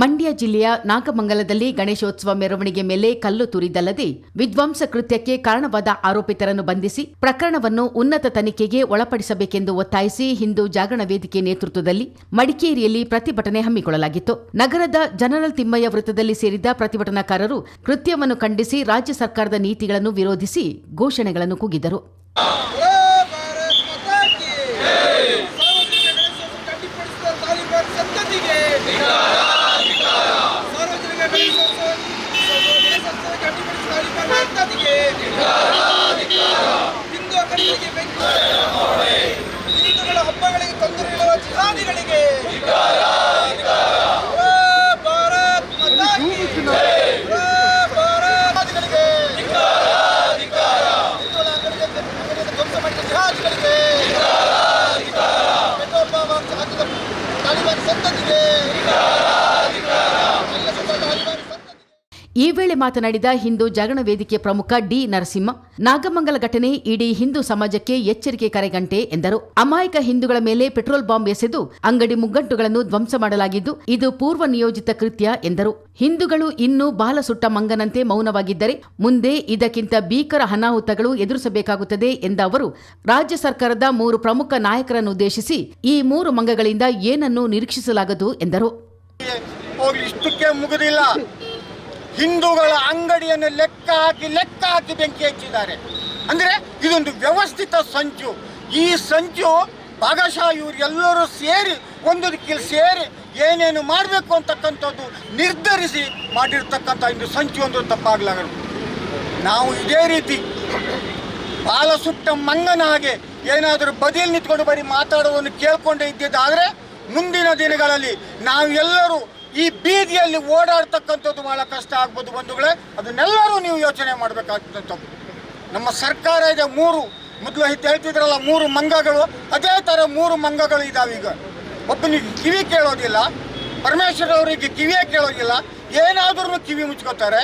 ಮಂಡ್ಯ ಜಿಲ್ಲೆಯ ನಾಗಮಂಗಲದಲ್ಲಿ ಗಣೇಶೋತ್ಸವ ಮೆರವಣಿಗೆ ಮೇಲೆ ಕಲ್ಲು ತೂರಿದ್ದಲ್ಲದೆ ವಿಧ್ವಂಸ ಕೃತ್ಯಕ್ಕೆ ಕಾರಣವಾದ ಆರೋಪಿತರನ್ನು ಬಂಧಿಸಿ ಪ್ರಕರಣವನ್ನು ಉನ್ನತ ತನಿಖೆಗೆ ಒಳಪಡಿಸಬೇಕೆಂದು ಒತ್ತಾಯಿಸಿ ಹಿಂದೂ ಜಾಗರಣ ವೇದಿಕೆ ನೇತೃತ್ವದಲ್ಲಿ ಮಡಿಕೇರಿಯಲ್ಲಿ ಪ್ರತಿಭಟನೆ ಹಮ್ಮಿಕೊಳ್ಳಲಾಗಿತ್ತು. ನಗರದ ಜನರಲ್ ತಿಮ್ಮಯ್ಯ ವೃತ್ತದಲ್ಲಿ ಸೇರಿದ್ದ ಪ್ರತಿಭಟನಾಕಾರರು ಕೃತ್ಯವನ್ನು ಖಂಡಿಸಿ ರಾಜ್ಯ ಸರ್ಕಾರದ ನೀತಿಗಳನ್ನು ವಿರೋಧಿಸಿ ಘೋಷಣೆಗಳನ್ನು ಕೂಗಿದರು. Vitória! ಈ ವೇಳೆ ಮಾತನಾಡಿದ ಹಿಂದೂ ಜಾಗರಣ ವೇದಿಕೆ ಪ್ರಮುಖ ಡಿ ನರಸಿಂಹ, ನಾಗಮಂಗಲ ಘಟನೆ ಇಡೀ ಹಿಂದೂ ಸಮಾಜಕ್ಕೆ ಎಚ್ಚರಿಕೆ ಕರೆಗಂಟೆ ಎಂದರು. ಅಮಾಯಕ ಹಿಂದೂಗಳ ಮೇಲೆ ಪೆಟ್ರೋಲ್ ಬಾಂಬ್ ಎಸೆದು ಅಂಗಡಿ ಮುಗ್ಗಟ್ಟುಗಳನ್ನು ಧ್ವಂಸ ಮಾಡಲಾಗಿದ್ದು ಇದು ಪೂರ್ವ ನಿಯೋಜಿತ ಕೃತ್ಯ ಎಂದರು. ಹಿಂದೂಗಳು ಇನ್ನೂ ಬಾಲ ಸುಟ್ಟ ಮಂಗನಂತೆ ಮೌನವಾಗಿದ್ದರೆ ಮುಂದೆ ಇದಕ್ಕಿಂತ ಭೀಕರ ಅನಾಹುತಗಳು ಎದುರಿಸಬೇಕಾಗುತ್ತದೆ ಎಂದ ಅವರು, ರಾಜ್ಯ ಸರ್ಕಾರದ ಮೂರು ಪ್ರಮುಖ ನಾಯಕರನ್ನು ಉದ್ದೇಶಿಸಿ ಈ ಮೂರು ಮಂಗಗಳಿಂದ ಏನನ್ನು ನಿರೀಕ್ಷಿಸಲಾಗದು ಎಂದರು. ಹಿಂದೂಗಳ ಅಂಗಡಿಯನ್ನು ಲೆಕ್ಕ ಹಾಕಿ ಲೆಕ್ಕ ಹಾಕಿ ಬೆಂಕಿ ಹಚ್ಚಿದ್ದಾರೆ. ಅಂದ್ರೆ ಇದೊಂದು ವ್ಯವಸ್ಥಿತ ಸಂಚು. ಈ ಸಂಚು ಭಾಗಶಃ ಇವರೆಲ್ಲರೂ ಸೇರಿ ಒಂದು ದಿಕ್ಕಿಲ್ ಸೇರಿ ಏನೇನು ಮಾಡಬೇಕು ಅಂತಕ್ಕಂಥದ್ದು ನಿರ್ಧರಿಸಿ ಮಾಡಿರ್ತಕ್ಕಂಥ ಒಂದು ಸಂಚು ಒಂದು ತಪ್ಪಾಗ್ಲಾಗದು. ನಾವು ಇದೇ ರೀತಿ ಬಾಲ ಸುಟ್ಟ ಮಂಗನ ಹಾಗೆ ಏನಾದರೂ ಬದಿಯಲ್ಲಿ ನಿಂತ್ಕೊಂಡು ಬರೀ ಮಾತಾಡೋದನ್ನು ಕೇಳ್ಕೊಂಡೇ ಇದ್ದಿದ್ದಾದರೆ ಮುಂದಿನ ದಿನಗಳಲ್ಲಿ ನಾವೆಲ್ಲರೂ ಈ ಬೀದಿಯಲ್ಲಿ ಓಡಾಡ್ತಕ್ಕಂಥದ್ದು ಬಹಳ ಕಷ್ಟ ಆಗ್ಬೋದು ಬಂಧುಗಳೇ. ಅದನ್ನೆಲ್ಲರೂ ನೀವು ಯೋಚನೆ ಮಾಡಬೇಕಾಗ್ತಕ್ಕಂಥದ್ದು ನಮ್ಮ ಸರ್ಕಾರ ಇದೆ, ಮೂರು ಮೊದಲು ಹೇಳ್ತಿದ್ರಲ್ಲ, ಮೂರು ಮಂಗಗಳು. ಅದೇ ಥರ ಮೂರು ಮಂಗಗಳು ಇದಾವೆ ಈಗ. ಒಬ್ಬನಿಗೆ ಕಿವಿ ಕೇಳೋದಿಲ್ಲ ಪರಮೇಶ್ವರ್ ಅವರಿಗೆ ಕಿವಿಯೇ ಕೇಳೋದಿಲ್ಲ. ಏನಾದ್ರೂ ಕಿವಿ ಮುಚ್ಕೋತಾರೆ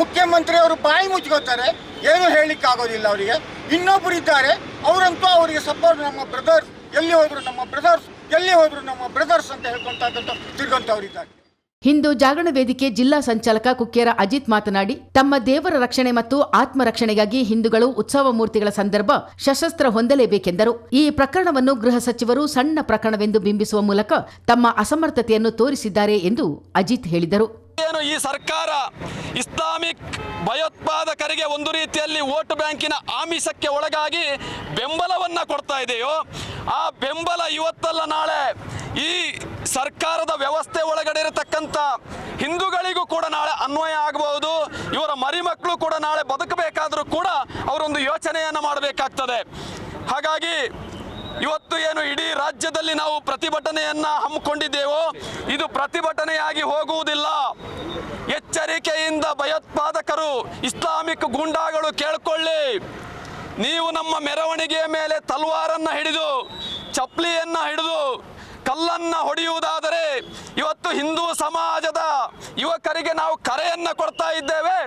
ಮುಖ್ಯಮಂತ್ರಿ ಅವರು ಬಾಯಿ ಮುಚ್ಕೋತಾರೆ, ಏನು ಹೇಳಲಿಕ್ಕೆ ಆಗೋದಿಲ್ಲ ಅವರಿಗೆ. ಇನ್ನೊಬ್ಬರು ಇದ್ದಾರೆ, ಅವರಂತೂ ಅವರಿಗೆ ಸಪೋರ್ಟ್ ನಮ್ಮ ಬ್ರದರ್ಸ್ ಎಲ್ಲಿ ಹೋದ್ರು ನಮ್ಮ ಬ್ರದರ್ಸ್ ಎಲ್ಲಿ ಹೋದ್ರು ನಮ್ಮ ಬ್ರದರ್ಸ್ ಅಂತ ಹೇಳ್ಕೊಂತ ತಿರ್ಗಂತವ್ರಿದ್ದಾರೆ ಹಿಂದೂ ಜಾಗರಣ ವೇದಿಕೆ ಜಿಲ್ಲಾ ಸಂಚಾಲಕ ಕುಕ್ಕೇರ ಅಜಿತ್ ಮಾತನಾಡಿ ತಮ್ಮ ದೇವರ ರಕ್ಷಣೆ ಮತ್ತು ಆತ್ಮ ರಕ್ಷಣೆಗಾಗಿ ಹಿಂದೂಗಳು ಉತ್ಸವ ಮೂರ್ತಿಗಳ ಸಂದರ್ಭ ಸಶಸ್ತ್ರ ಹೊಂದಲೇಬೇಕೆಂದರು. ಈ ಪ್ರಕರಣವನ್ನು ಗೃಹ ಸಚಿವರು ಸಣ್ಣ ಪ್ರಕರಣವೆಂದು ಬಿಂಬಿಸುವ ಮೂಲಕ ತಮ್ಮ ಅಸಮರ್ಥತೆಯನ್ನು ತೋರಿಸಿದ್ದಾರೆ ಎಂದು ಅಜಿತ್ ಹೇಳಿದರು. ಏನು ಈ ಸರ್ಕಾರ ಇಸ್ಲಾಮಿಕ್ ಭಯೋತ್ಪಾದಕರಿಗೆ ಒಂದು ರೀತಿಯಲ್ಲಿ ವೋಟ್ ಬ್ಯಾಂಕಿನ ಆಮಿಷಕ್ಕೆ ಒಳಗಾಗಿ ಬೆಂಬಲವನ್ನು ಕೊಡ್ತಾ ಇದೆಯೋ, ಆ ಬೆಂಬಲ ಇವತ್ತಲ್ಲ ನಾಳೆ ಈ ಸರ್ಕಾರದ ವ್ಯವಸ್ಥೆ ಒಳಗಡೆ ಇರತಕ್ಕಂಥ ಹಿಂದೂಗಳಿಗೂ ಕೂಡ ನಾಳೆ ಅನ್ವಯ ಆಗಬಹುದು, ಇವರ ಮರಿಮಕ್ಕಳು ಕೂಡ ನಾಳೆ ಬದುಕಬೇಕಾದರೂ ಕೂಡ ಅವರೊಂದು ಯೋಚನೆಯನ್ನು ಮಾಡಬೇಕಾಗ್ತದೆ. ಹಾಗಾಗಿ ಇವತ್ತು ಏನು ಇಡೀ ರಾಜ್ಯದಲ್ಲಿ ನಾವು ಪ್ರತಿಭಟನೆಯನ್ನ ಹಮ್ಮಿಕೊಂಡಿದ್ದೇವೋ, ಇದು ಪ್ರತಿಭಟನೆಯಾಗಿ ಹೋಗುವುದಿಲ್ಲ. ಎಚ್ಚರಿಕೆಯಿಂದ ಭಯೋತ್ಪಾದಕರು ಇಸ್ಲಾಮಿಕ್ ಗೂಂಡಾಗಳು ಕೇಳಿಕೊಳ್ಳಿ. ನೀವು ನಮ್ಮ ಮೆರವಣಿಗೆಯ ಮೇಲೆ ತಲ್ವಾರನ್ನು ಹಿಡಿದು, ಚಪ್ಲಿಯನ್ನು ಹಿಡಿದು, ಕಲ್ಲನ್ನ ಹೊಡೆಯುವುದಾದರೆ ಇವತ್ತು ಹಿಂದೂ ಸಮಾಜದ ಯುವಕರಿಗೆ ನಾವು ಕರೆಯನ್ನ ಕೊಡ್ತಾ ಇದ್ದೇವೆ.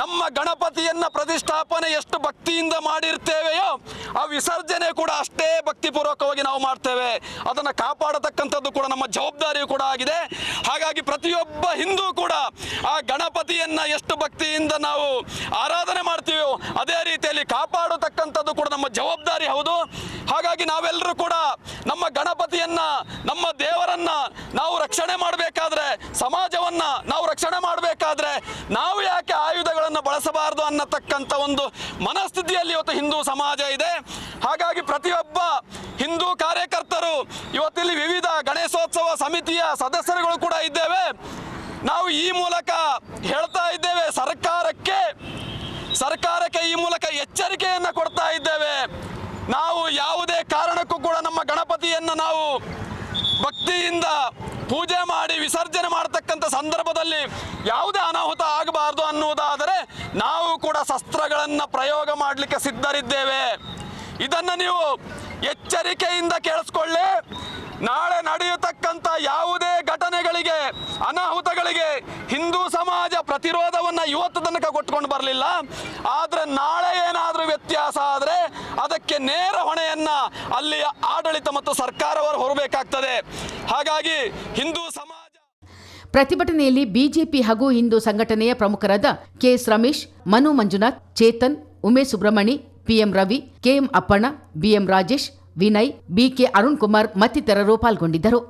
ನಮ್ಮ ಗಣಪತಿಯನ್ನ ಪ್ರತಿಷ್ಠಾಪನೆ ಎಷ್ಟು ಭಕ್ತಿಯಿಂದ ಮಾಡಿರ್ತೇವೆಯೋ, ಆ ವಿಸರ್ಜನೆ ಕೂಡ ಅಷ್ಟೇ ಭಕ್ತಿಪೂರ್ವಕವಾಗಿ ನಾವು ಮಾಡ್ತೇವೆ. ಅದನ್ನು ಕಾಪಾಡತಕ್ಕಂಥದ್ದು ಕೂಡ ನಮ್ಮ ಜವಾಬ್ದಾರಿಯೂ ಕೂಡ ಆಗಿದೆ. ಹಾಗಾಗಿ ಪ್ರತಿಯೊಬ್ಬ ಹಿಂದೂ ಕೂಡ ಆ ಗಣಪತಿಯನ್ನ ಎಷ್ಟು ಭಕ್ತಿಯಿಂದ ನಾವು ಆರಾಧನೆ ಮಾಡ್ತೀವೋ ಅದೇ ರೀತಿಯಲ್ಲಿ ಕಾಪಾಡತಕ್ಕಂಥದ್ದು ಕೂಡ ನಮ್ಮ ಜವಾಬ್ದಾರಿ ಹೌದು. ಹಾಗಾಗಿ ನಾವೆಲ್ಲರೂ ಕೂಡ ನಮ್ಮ ಗಣಪತಿಯನ್ನ, ನಮ್ಮ ದೇವರನ್ನ ನಾವು ರಕ್ಷಣೆ ಮಾಡಬೇಕಾದ್ರೆ, ಸಮಾಜವನ್ನ ನಾವು ರಕ್ಷಣೆ ಮಾಡಬೇಕಾದ್ರೆ ನಾವು ಯಾಕೆ ಆಯುಧಗಳನ್ನು ಬಳಸಬಾರದು ಅನ್ನತಕ್ಕಂಥ ಒಂದು ಮನಸ್ಥಿತಿಯಲ್ಲಿ ಇವತ್ತು ಹಿಂದೂ ಸಮಾಜ ಇದೆ. ಹಾಗಾಗಿ ಪ್ರತಿಯೊಬ್ಬ ಹಿಂದೂ ಕಾರ್ಯಕರ್ತರು ಇವತ್ತಿಲ್ಲಿ ವಿವಿಧ ಗಣೇಶೋತ್ಸವ ಸಮಿತಿಯ ಸದಸ್ಯರುಗಳು ಕೂಡ ನಾವು ಈ ಮೂಲಕ ಹೇಳ್ತಾ ಇದ್ದೇವೆ, ಸರ್ಕಾರಕ್ಕೆ ಸರ್ಕಾರಕ್ಕೆ ಈ ಮೂಲಕ ಎಚ್ಚರಿಕೆಯನ್ನು ಕೊಡ್ತಾ ಇದ್ದೇವೆ. ನಾವು ಯಾವುದೇ ಕಾರಣಕ್ಕೂ ಕೂಡ ನಮ್ಮ ಗಣಪತಿಯನ್ನು ನಾವು ಭಕ್ತಿಯಿಂದ ಪೂಜೆ ಮಾಡಿ ವಿಸರ್ಜನೆ ಮಾಡತಕ್ಕಂಥ ಸಂದರ್ಭದಲ್ಲಿ ಯಾವುದೇ ಅನಾಹುತ ಆಗಬಾರ್ದು ಅನ್ನುವುದಾದರೆ ನಾವು ಕೂಡ ಶಸ್ತ್ರಗಳನ್ನು ಪ್ರಯೋಗ ಮಾಡಲಿಕ್ಕೆ ಸಿದ್ಧರಿದ್ದೇವೆ. ಇದನ್ನು ನೀವು ಎಚ್ಚರಿಕೆಯಿಂದ ಕೇಳಿಸ್ಕೊಳ್ಳಿ. ನಾಳೆ ನಡೆಯತಕ್ಕಂಥ ಯಾವುದೇ ಘಟನೆಗಳಿಗೆ ಅನಾಹುತಗಳಿಗೆ ಹಿಂದೂ ಸಮಾಜ ಪ್ರತಿರೋಧವನ್ನ ಕೊಟ್ಕೊಂಡು ಬರಲಿಲ್ಲ. ಆದರೆ ನಾಳೆ ಏನಾದರೂ ವ್ಯತ್ಯಾಸ ಆದರೆ ಅದಕ್ಕೆ ನೇರ ಹೊಣೆಯನ್ನ ಅಲ್ಲಿಯ ಆಡಳಿತ ಮತ್ತು ಸರ್ಕಾರವರು ಹೊರಬೇಕಾಗ್ತದೆ. ಹಾಗಾಗಿ ಹಿಂದೂ ಸಮಾಜ ಪ್ರತಿಭಟನೆಯಲ್ಲಿ ಬಿಜೆಪಿ ಹಾಗೂ ಹಿಂದೂ ಸಂಘಟನೆಯ ಪ್ರಮುಖರಾದ KS Ramesh, Manu Manjunath, Chetan, Umesh Subrahmani, PM Ravi KM Appanna BM Rajesh, Vinay BK Arun Kumar ಮತ್ತಿತರರು ಪಾಲ್ಗೊಂಡಿದ್ದರು.